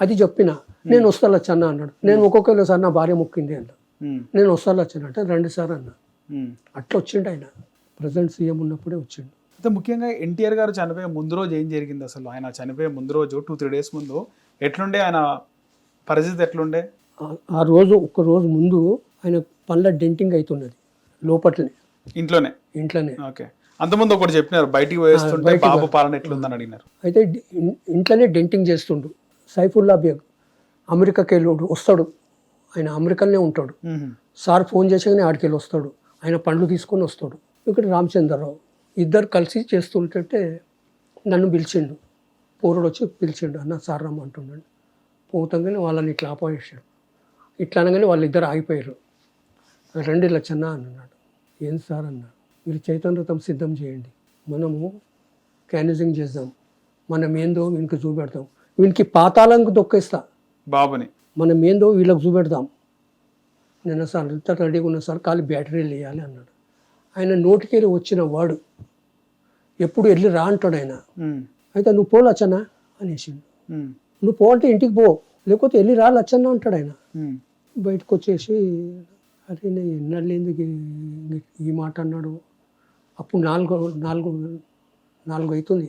అది చెప్పిన నేను వస్తా లచ్చన్న అన్నాడు. నేను ఒక్కొక్కరు సార్ నా భార్య మొక్కింది అన్న ఉమ్, నేను వస్తా లచ్చన్న అంటే రండి సార్ అన్న. అట్లా వచ్చిండు ఆయన. ప్రజెంట్ సీఎం ఉన్నప్పుడే వచ్చిండు. అయితే ముఖ్యంగా ఎన్టీఆర్ గారు చనిపోయే ముందు రోజు ఏం జరిగింది అసలు? ఆయన చనిపోయే ముందు రోజు టూ త్రీ డేస్ ముందు ఎట్లుండే? ఆయన పరిస్థితి ఎట్లుండే? ఆ- రోజు ఒక రోజు ముందు ఆయన పళ్ళ డెంటింగ్ అవుతున్నది లోపట్లనే ఇంట్లోనే? ఇంట్లోనే. ఓకే. అంతకుముందు ఒకటి చెప్పినారు బయటికి వేస్తుంటే బాబు పాలన ఎట్లుందని అడిగినారు. అయితే ఇంట్లోనే డెంటింగ్ చేస్తుండు. సైఫుల్లా బేగ్ అమెరికాకి వెళ్ళి వస్తాడు. ఆయన అమెరికాలోనే ఉంటాడు. సార్ ఫోన్ చేసాకనే ఆడికి వెళ్ళి వస్తాడు. ఆయన పండ్లు తీసుకొని వస్తాడు. ఇక్కడ రామచంద్రరావు ఇద్దరు కలిసి చేస్తుంటే నన్ను పిలిచిండు. పూరుడు వచ్చి పిలిచిండు అన్న సార్ రమ్మంటున్నాడు పోతంగానే వాళ్ళని ఇట్లా ఆపేసాడు ఇట్లా అనగానే వాళ్ళిద్దరు ఆగిపోయారు. రెండు లక్షన్న అని అన్నాడు. ఏం సార్ అన్న మీరు చైతన్యతం సిద్ధం చేయండి. మనము క్యానిజింగ్ చేద్దాం. మనం ఏందో వీనికి చూపెడతాం. వీనికి పాతాళంకు దొక్కేస్తా బాబుని. మనం ఏందో వీళ్ళకి చూపెడదాం నేను సార్ ఇంత రెడీగా ఉన్నా సార్ ఖాళీ బ్యాటరీలు వేయాలి అన్నాడు. ఆయన నోటికెళ్ళి వచ్చిన వాడు. ఎప్పుడు వెళ్ళి రా అంటాడు ఆయన. అయితే నువ్వు పో లచ్చన్న అనేసిండు. ఉమ్, నువ్వు పో అంటే ఇంటికి పో. లేకపోతే వెళ్ళి రా లచ్చన్న అంటాడు ఆయన. బయటకు వచ్చేసి అరే నేను ఎన్నళ్ళు ఎందుకు ఈ మాట అన్నాడు. అప్పుడు నాలుగు నాలుగు నాలుగు అవుతుంది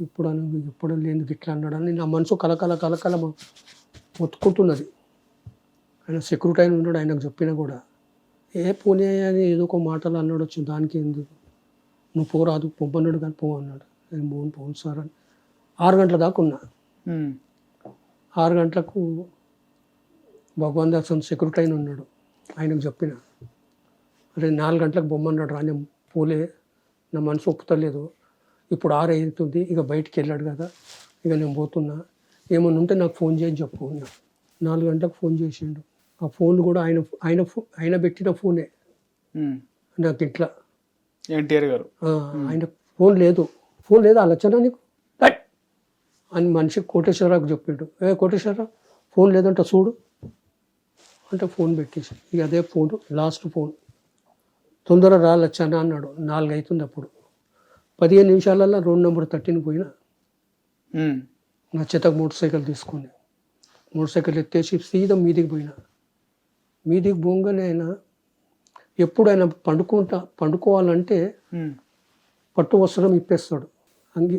ఇప్పుడు అని ఇప్పుడు ఎందుకు ఇట్లా అన్నాడు అని నా మనసు కలకల కలకల మొత్తుకుంటున్నది. ఆయన సెక్యూరిటీ అయిన ఉన్నాడు ఆయనకు చెప్పినా కూడా. ఏ పోనీ అని ఏదో ఒక మాటలు అన్నాడు వచ్చి దానికి ఎందుకు? నువ్వు పోరాదు పొమ్మన్నాడు కానీ పో అన్నాడు. నేను పోను పోను సార్ అని. ఆరు గంటల దాకా ఉన్నా. ఆరు గంటలకు భగవాన్ దాసన్ సెక్యూరిటీ అయిన ఉన్నాడు. ఆయనకు చెప్పిన. అరే నాలుగు గంటలకు బొమ్మన్నాడు రా నేను పోలే. నా మనసు ఒప్పుతలేదు. ఇప్పుడు ఆరు అవుతుంది ఇక బయటికి వెళ్ళాడు కదా ఇక నేను పోతున్నా. ఏమన్నా ఉంటే నాకు ఫోన్ చేయని చెప్పు నాలుగు గంటలకు ఫోన్ చేసిండు. ఆ ఫోన్ కూడా ఆయన ఆయన ఫో- ఆయన పెట్టిన ఫోనే. నాకు ఇంట్లో. ఎన్టీఆర్ గారు. ఆయన ఫోన్ లేదు. ఫోన్ లేదా ఆలోచన నీకు? అని మనిషి కోటేశ్వరరావుకి చెప్పిండు. ఏ కోటేశ్వరరావు ఫోన్ లేదంట చూడు. అంటే ఫోన్ పెట్టేసి ఇక అదే ఫోన్ లాస్ట్ ఫోన్. తొందర రా లచ్చన్న అన్నాడు. నాలుగు అవుతుంది అప్పుడు. పదిహేను నిమిషాలలో రోడ్ నెంబర్ థర్టీని పోయినా. నా చేతకు మోటార్ సైకిల్ తీసుకొని మోటార్ సైకిల్ ఎత్తేసి సీదా మీదికి పోయినా. మీదికి పోగానే ఆయన ఎప్పుడు ఆయన పండుకుంటా పండుకోవాలంటే పట్టు వస్త్రం ఇప్పేస్తాడు. అంగి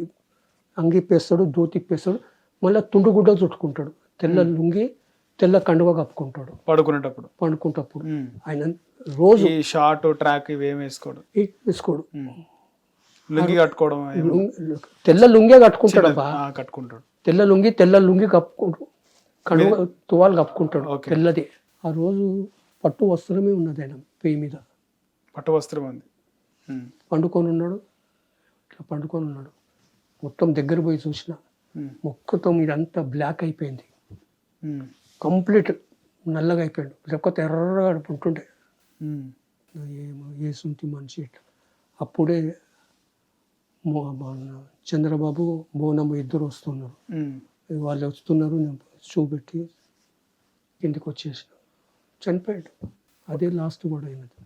అంగి ఇప్పేస్తాడు దోతి ఇప్పేస్తాడు మళ్ళీ తుండుగుడ్డ చుట్టుకుంటాడు. తెల్ల లుంగి తెల్ల కండువ కప్పుకుంటాడు. పడుకునేటప్పుడు. పండుకుంటప్పుడు. ఆయన రోజు షార్ట్ ట్రాక్ ఇవి వేసుకోడు. వేసుకోడు. లుంగి కట్టుకోవడం తెల్ల లుంగే కట్టుకుంటాడు కట్టుకుంటాడు. తెల్ల లుంగి తెల్ల లుంగి కప్పుకుంటు కండువ తువాలు కప్పుకుంటాడు. తెల్లది. ఆ రోజు పట్టు వస్త్రమే ఉన్నది ఆయన పెయ్యి మీద. పట్టు వస్త్రం ఉంది. పండుకొని ఉన్నాడు. ఇట్లా పండుకొని ఉన్నాడు. మొత్తం దగ్గర పోయి చూసిన. మొక్కతో ఇదంతా బ్లాక్ అయిపోయింది. కంప్లీట్ నల్లగా అయిపోయాడు. లేకపోతే ఎర్రగా ఉంటుండే. ఏమో ఏసుంటి మనిషి అప్పుడే చంద్రబాబు బోనమ్మ ఇద్దరు వస్తున్నారు. వాళ్ళు వస్తున్నారు నేను చూపెట్టి కిందికి వచ్చేసిన. చనిపోయాడు. అదే లాస్ట్ కూడా అయినది.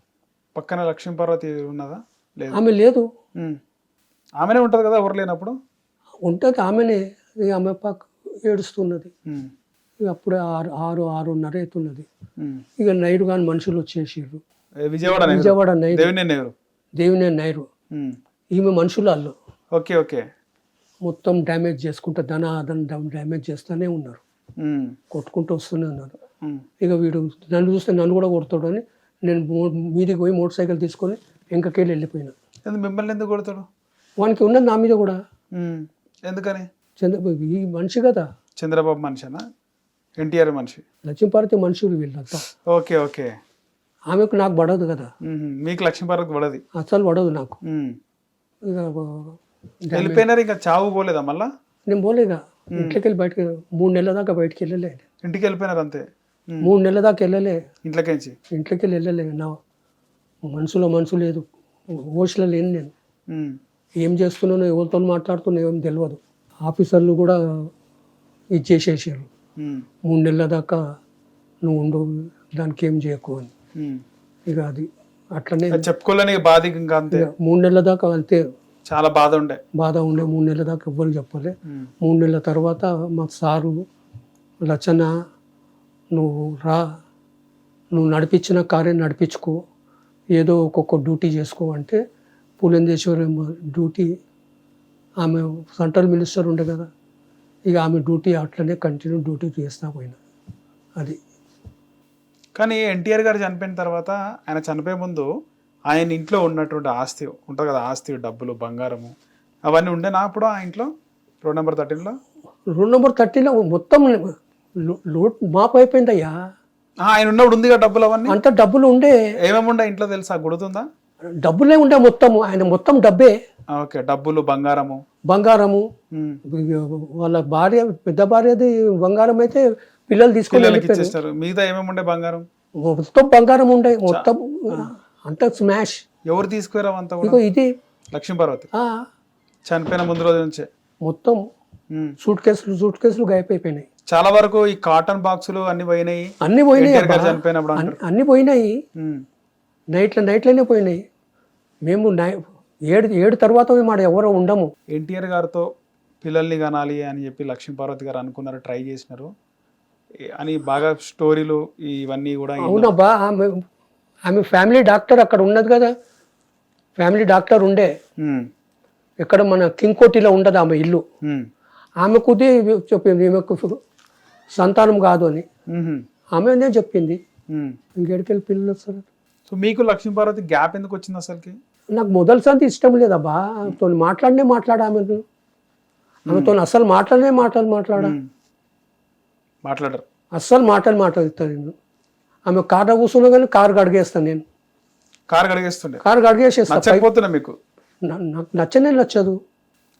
పక్కన లక్ష్మీ పార్వతి ఉన్నదా? లేదు. ఆమె లేదు. ఆమెనే ఉంటది కదా ఎవరు లేనప్పుడు? ఉంటుంది ఆమెనే. ఆమె పక్క ఏడుస్తున్నది. అప్పుడే ఆరు ఆరు ఆరున్నర అవుతున్నది. ఇక నైరు కానీ మనుషులు వచ్చేసారు విజయవాడ. విజయవాడ నైరు. దేవినే నెహ్రూ దేవినే నైరు. ఈమె మనుషులు వాళ్ళు ఓకే ఓకే. మొత్తం డ్యామేజ్ చేసుకుంటా ధన అదన డ్యామేజ్ చేస్తూనే ఉన్నారు. కొట్టుకుంటూ వస్తూనే ఉన్నారు. ఇక వీడు నన్ను చూస్తే నన్ను కూడా కొడతాడు అని నేను మీదికి పోయి మోటార్ సైకిల్ తీసుకొని వెంకకెళ్ళి వెళ్ళిపోయినా. ఎందుకు మిమ్మల్ని ఎందుకు కొడతాడు? వానికి ఉన్నది నా మీద కూడా. ఎందుకని? చంద్రబాబు ఈ మనిషి కదా. చంద్రబాబు మనిషినా? ఎన్టీఆర్ మనిషి. లక్ష్మీపార్వతి మనుషులు వీళ్ళంతా ఓకే ఓకే. ఆమెకు నాకు పడదు కదా. మీకు లక్ష్మీ పార్వతి పడది. అసలు పడదు నాకు. వెళ్ళిపోయినారు ఇంకా చావు పోలేదా మళ్ళా? నేను పోలేగా ఇంట్లోకి వెళ్ళి బయటకు మూడు నెలల దాకా బయటికి వెళ్ళలే ఇంటికి వెళ్ళిపోయినారు అంతే. మూడు నెలల దాకా వెళ్ళలే. ఇంట్లోకి వెళ్ళి వెళ్ళలే నా మనసులో మనసు లేదు. ఓషలో లేను నేను. ఏం చేస్తున్నానో ఎవరితో మాట్లాడుతున్నా ఏం తెలియదు ఆఫీసర్లు కూడా ఇది చేసేసారు. ఉమ్, మూడు నెలల దాకా నువ్వు ఉండు దానికి ఏం చేయకు అని. ఇక అది. అట్లనే చెప్పుకోలేని బాధ ఇంకా అంతే. మూడు నెలల దాకా అంతే. చాలా బాధ ఉండే. బాధ ఉండే మూడు నెలల దాకా ఎవ్వరు చెప్పలే. మూడు నెలల తర్వాత మా సారు లచ్చన్న నువ్వు రా నువ్వు నడిపించిన కారే నడిపించుకో. ఏదో ఒక్కొక్క డ్యూటీ చేసుకో. అంటే పులందేశ్వరి డ్యూటీ ఆమె సెంట్రల్ మినిస్టర్ ఉండే కదా. ఇక ఆమె డ్యూటీ అట్లనే కంటిన్యూ డ్యూటీ చేస్తా పోయినా. అది. కానీ ఎన్టీఆర్ గారు చనిపోయిన తర్వాత ఆయన చనిపోయే ముందు ఆయన ఇంట్లో ఉన్నటువంటి ఆస్తి ఉంటుంది కదా ఆస్తి డబ్బులు బంగారము అవన్నీ ఉండేనా అప్పుడు ఆ ఇంట్లో? రోడ్ నెంబర్ థర్టీన్లో? రోడ్ నెంబర్ థర్టీలో మొత్తం లో- లోడ్ మాపు అయిపోయిందయ్యా. ఆయన ఉన్నప్పుడు ఉంది కదా డబ్బులు అవన్నీ? అంత డబ్బులు ఉండే. ఏమేమి ఉండే ఇంట్లో తెలుసా? గుర్తుందా? డబ్బులే ఉండే మొత్తం ఆయన మొత్తం డబ్బే. ఓకే. డబ్బులు బంగారము. బంగారము. వాళ్ళ భార్య పెద్ద భార్యది బంగారం అయితే పిల్లలు తీసుకొని మిగతా ఏమేమి ఉండే బంగారం? మొత్తం బంగారం ఉండే. మొత్తం అంత స్మాష్ ఎవరు తీసుకురావు అంతా ఇది. లక్ష్మీ పార్వతి చనిపోయిన ముందు రోజు నుంచే. మొత్తం. సూట్ కేసులు సూట్ కేసులు గాయపోయినాయి చాలా వరకు ఈ కాటన్ బాక్సులు అన్ని పోయినాయి. అన్ని పోయినాయి. చనిపోయినప్పుడు అన్ని- పోయినాయి. నైట్ల నైట్లోనే పోయినాయి. మేము ఏడు ఏడు తర్వాత మేము ఎవరో ఉండము. ఎన్టీఆర్ గారితో పిల్లల్ని కనాలి అని చెప్పి లక్ష్మీ పార్వతి గారు అనుకున్నారు ట్రై చేసినారు. అని బాగా స్టోరీలు ఇవన్నీ కూడా అవునబ్బా ఆమె ఆమె ఫ్యామిలీ డాక్టర్ అక్కడ ఉన్నది కదా ఫ్యామిలీ డాక్టర్ ఉండే ఉమ్. ఎక్కడ మన కింగ్కోటిలో ఉండదు ఆమె ఇల్లు ఉమ్. ఆమెకు చెప్పింది ఈమెకు సంతానం కాదు అని. ఆమెనే చెప్పింది. ఇంకెడికెళ్ళి పిల్లలు వస్తారు సో మీకు లక్ష్మీ పార్వతి గ్యాప్ ఎందుకు వచ్చింది అసలుకి నాకు మొదటి సంతి ఇష్టం లేదబ్బా ఆమెతో మాట్లాడనే మాట్లాడా ఆమెతో ఆమెతో అస్సలు మాట్లాడనే మాటలు మాట్లాడా ఉమ్. మాట్లాడరు. అస్సలు మాటలు మాట్లాడుతాను నేను. ఆమె కార్లో కూర్చున్నా కానీ కారు గడిగేస్తాను నేను. కారు కడిగేస్తుండే. కారు గడిగేసేస్తా నచ్చకపోతున్నా మీకు? నచ్చనే నచ్చదు.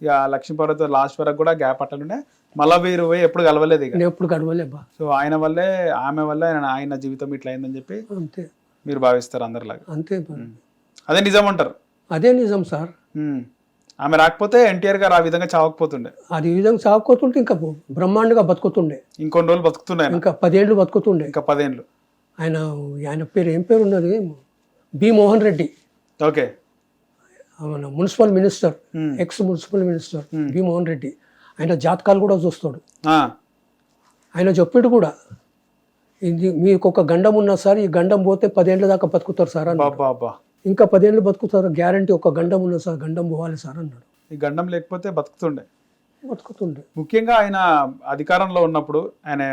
ఇక లక్ష్మీ పార్వతి లాస్ట్ వరకు కూడా గ్యాప్ అట్లనే మళ్ళా వీరు పోయి ఎప్పుడు కలవలేదు ఇక. ఎప్పుడు గడవలేబ్బా సో ఆయన వల్లే ఆమె వల్లే ఆయన ఆయన జీవితం ఇట్లా అయిందని చెప్పి అంతే. మీరు భావిస్తారు అందరిలాగా. అంతే. అదే నిజం అంటారు. అదే నిజం సార్. ఆమె రాకపోతే ఎన్టీఆర్ గారు ఆ విధంగా చావకపోతుండే. అది ఈ విధంగా సాగుకోతుంటే ఇంకా బ్రహ్మాండంగా బతుకుతుండే. ఇంకొన్ని రోజులు బతుకుతుండే ఇంకా పదేళ్ళు బతుకుతుండే. ఇంకా పదేళ్ళు ఆయన ఆయన పేరు ఏం పేరు ఉన్నది? బి మోహన్ రెడ్డి. ఓకే. మన municipal minister. Ex municipal minister B Mohan Reddy. ఆయన జాతకాలు కూడా చూస్తాడు. ఆయన చెప్పాడు కూడా. ఇది మీకు ఒక గండం ఉన్నా సార్ ఈ గండం పోతే పదేళ్ళ దాకా బతుకుతారు సార్ అబ్బా. ఇంకా పదేళ్ళు బతుకుతారు. గ్యారంటీ ఒక గండం ఉన్నా సార్ గండం పోవాలి సార్ అన్నాడు. ఈ గండం లేకపోతే బతుకుతుండే? బతుకుతుండే. ముఖ్యంగా ఆయన అధికారంలో ఉన్నప్పుడు ఆయన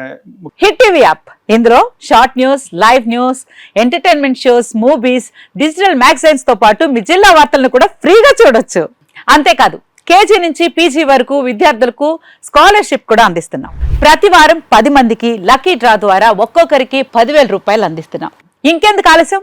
హిట్ టీవీ యాప్. ఇందులో short news live news entertainment shows movies digital మ్యాగజైన్స్తో పాటు మీ జిల్లా వార్తలను కూడా ఫ్రీగా చూడొచ్చు. అంతేకాదు కేజీ నుంచి పీజీ వరకు విద్యార్థులకు స్కాలర్షిప్ కూడా అందిస్తున్నాం. ప్రతి వారం పది మందికి లక్కీ డ్రా ద్వారా ఒక్కొక్కరికి పదివేల రూపాయలు అందిస్తున్నాం. ఇంకెందుకు ఆలస్యం?